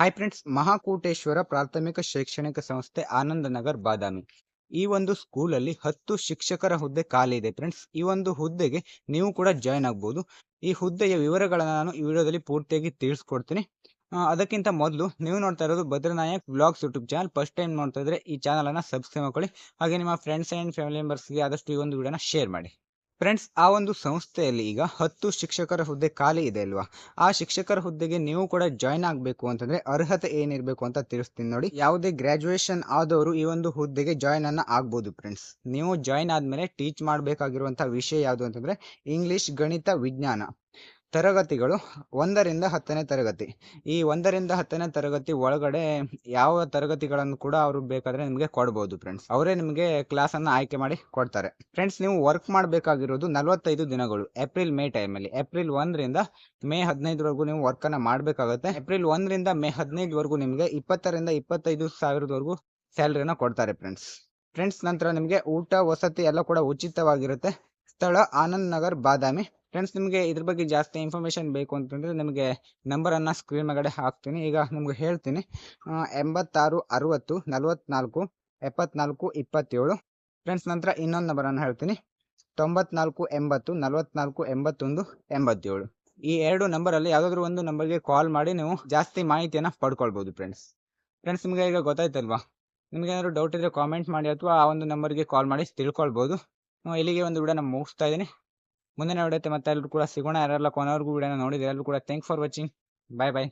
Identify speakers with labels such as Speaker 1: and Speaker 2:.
Speaker 1: Hi friends ಮಹಾಕೂಟೇಶ್ವರ ಪ್ರಾಥಮಿಕ ಶೈಕ್ಷಣಿಕ ಸಂಸ್ಥೆ ಆನಂದ ನಗರ್ ಬಾದಾಮಿ ಈ ಒಂದು ಸ್ಕೂಲಲ್ಲಿ ಹತ್ತು ಶಿಕ್ಷಕರ ಹುದ್ದೆ ಖಾಲಿ ಇದೆ ಫ್ರೆಂಡ್ಸ್ ಈ ಒಂದು ಹುದ್ದೆಗೆ ನೀವು ಕೂಡ ಜಾಯ್ನ್ ಆಗ್ಬೋದು. ಈ ಹುದ್ದೆಯ ವಿವರಗಳನ್ನು ನಾನು ಈ ವಿಡಿಯೋದಲ್ಲಿ ಪೂರ್ತಿಯಾಗಿ ತಿಳಿಸ್ಕೊಡ್ತೀನಿ. ಅದಕ್ಕಿಂತ ಮೊದಲು ನೀವು ನೋಡ್ತಾ ಇರೋದು Bhadranayak vlogs YouTube channel first time ನೋಡ್ತಾ ಇದ್ರೆ ಈ ಚಾನಲನ್ನು ಸಬ್ಸ್ಕ್ರೈಬ್ ಮಾಡ್ಕೊಳ್ಳಿ. ಹಾಗೆ ನಿಮ್ಮ ಫ್ರೆಂಡ್ಸ್ ಆ್ಯಂಡ್ ಫ್ಯಾಮಿಲಿ ಮೆಂಬರ್ಸ್ಗೆ ಆದಷ್ಟು ಈ ಒಂದು ವಿಡಿಯೋನ ಶೇರ್ ಮಾಡಿ. ಫ್ರೆಂಡ್ಸ್ ಆ ಒಂದು ಸಂಸ್ಥೆಯಲ್ಲಿ ಈಗ ಹತ್ತು ಶಿಕ್ಷಕರ ಹುದ್ದೆ ಖಾಲಿ ಇದೆ ಅಲ್ವಾ? ಆ ಶಿಕ್ಷಕರ ಹುದ್ದೆಗೆ ನೀವು ಕೂಡ ಜಾಯ್ನ್ ಆಗಬೇಕು ಅಂತಂದ್ರೆ ಅರ್ಹತೆ ಏನಿರಬೇಕು ಅಂತ ತಿಳಿಸ್ತೀನಿ ನೋಡಿ. ಯಾವುದೇ ಗ್ರಾಜುಯೇಷನ್ ಆದವರು ಈ ಒಂದು ಹುದ್ದೆಗೆ ಜಾಯ್ನ್ ಅನ್ನ ಆಗ್ಬೋದು ಫ್ರೆಂಡ್ಸ್ ನೀವು ಜಾಯ್ನ್ ಆದ್ಮೇಲೆ ಟೀಚ್ ಮಾಡಬೇಕಾಗಿರುವಂಥ ವಿಷಯ ಯಾವುದು ಅಂತಂದ್ರೆ ಇಂಗ್ಲಿಷ್ ಗಣಿತ, ವಿಜ್ಞಾನ. ತರಗತಿಗಳು ಒಂದರಿಂದ ಹತ್ತನೇ ತರಗತಿ. ಈ ಒಂದರಿಂದ ಹತ್ತನೇ ತರಗತಿ ಒಳಗಡೆ ಯಾವ ತರಗತಿಗಳನ್ನು ಕೂಡ ಅವರು ಬೇಕಾದರೆ ನಿಮಗೆ ಕೊಡ್ಬೋದು ಫ್ರೆಂಡ್ಸ್ ಅವರೇ ನಿಮಗೆ ಕ್ಲಾಸನ್ನು ಆಯ್ಕೆ ಮಾಡಿ ಕೊಡ್ತಾರೆ. ಫ್ರೆಂಡ್ಸ್ ನೀವು ವರ್ಕ್ ಮಾಡಬೇಕಾಗಿರೋದು ನಲವತ್ತೈದು ದಿನಗಳು ಏಪ್ರಿಲ್ ಮೇ ಟೈಮಲ್ಲಿ ಏಪ್ರಿಲ್ ಒಂದರಿಂದ ಮೇ ಹದಿನೈದರವರೆಗೂ ನೀವು ವರ್ಕನ್ನು ಮಾಡಬೇಕಾಗುತ್ತೆ. ಏಪ್ರಿಲ್ ಒಂದರಿಂದ ಮೇ ಹದಿನೈದುವರೆಗೂ ನಿಮಗೆ ಇಪ್ಪತ್ತರಿಂದ ಇಪ್ಪತ್ತೈದು ಸಾವಿರದವರೆಗೂ ಸ್ಯಾಲ್ರಿನ ಕೊಡ್ತಾರೆ ಫ್ರೆಂಡ್ಸ್ ಫ್ರೆಂಡ್ಸ್ ನಂತರ ನಿಮಗೆ ಊಟ, ವಸತಿ ಎಲ್ಲ ಕೂಡ ಉಚಿತವಾಗಿರುತ್ತೆ. ಸ್ಥಳ, ಆನಂದ್ ನಗರ್, ಬಾದಾಮಿ. ಫ್ರೆಂಡ್ಸ್ ನಿಮಗೆ ಇದ್ರ ಬಗ್ಗೆ ಜಾಸ್ತಿ ಇನ್ಫಾರ್ಮೇಷನ್ ಬೇಕು ಅಂತಂದರೆ ನಿಮಗೆ ನಂಬರನ್ನು ಸ್ಕ್ರೀನ್ ಮೇಗಡೆ ಹಾಕ್ತೀನಿ. ಈಗ ನಿಮ್ಗೆ ಹೇಳ್ತೀನಿ. ಎಂಬತ್ತಾರು, ಅರವತ್ತು, ನಲವತ್ನಾಲ್ಕು, ಎಪ್ಪತ್ನಾಲ್ಕು, ಇಪ್ಪತ್ತೇಳು. ಫ್ರೆಂಡ್ಸ್ ನಂತರ ಇನ್ನೊಂದು ನಂಬರನ್ನು ಹೇಳ್ತೀನಿ. ತೊಂಬತ್ನಾಲ್ಕು, ಎಂಬತ್ತು, ನಲವತ್ನಾಲ್ಕು, ಎಂಬತ್ತೊಂದು, ಎಂಬತ್ತೇಳು. ಈ ಎರಡು ನಂಬರಲ್ಲಿ ಯಾವುದಾದ್ರೂ ಒಂದು ನಂಬರ್ಗೆ ಕಾಲ್ ಮಾಡಿ ನೀವು ಜಾಸ್ತಿ ಮಾಹಿತಿಯನ್ನು ಪಡ್ಕೊಳ್ಬೋದು ಫ್ರೆಂಡ್ಸ್ ಫ್ರೆಂಡ್ಸ್ ನಿಮಗೆ ಈಗ ಗೊತ್ತಾಯ್ತಲ್ವಾ? ನಿಮಗೆ ಏನಾದ್ರು ಡೌಟ್ ಇದ್ದರೆ ಕಾಮೆಂಟ್ ಮಾಡಿ ಅಥವಾ ಆ ಒಂದು ನಂಬರ್ಗೆ ಕಾಲ್ ಮಾಡಿ ತಿಳ್ಕೊಳ್ಬೋದು. ಇಲ್ಲಿಗೆ ಒಂದು ವಿಡಿಯೋನ ಮುಗಿಸ್ತಾ ಇದ್ದೀನಿ. ಮುಂದಿನ ವಿಡಿಯೋತೆ ಮತ್ತೆ ಎಲ್ಲರೂ ಕೂಡ ಸಿಗೋಣ. ಯಾರೆಲ್ಲ ಕೊನೆವರೆಗೂ ವಿಡಿಯೋನ ನೋಡಿದ್ರೆ ಎಲ್ಲರೂ ಕೂಡ thank for watching bye bye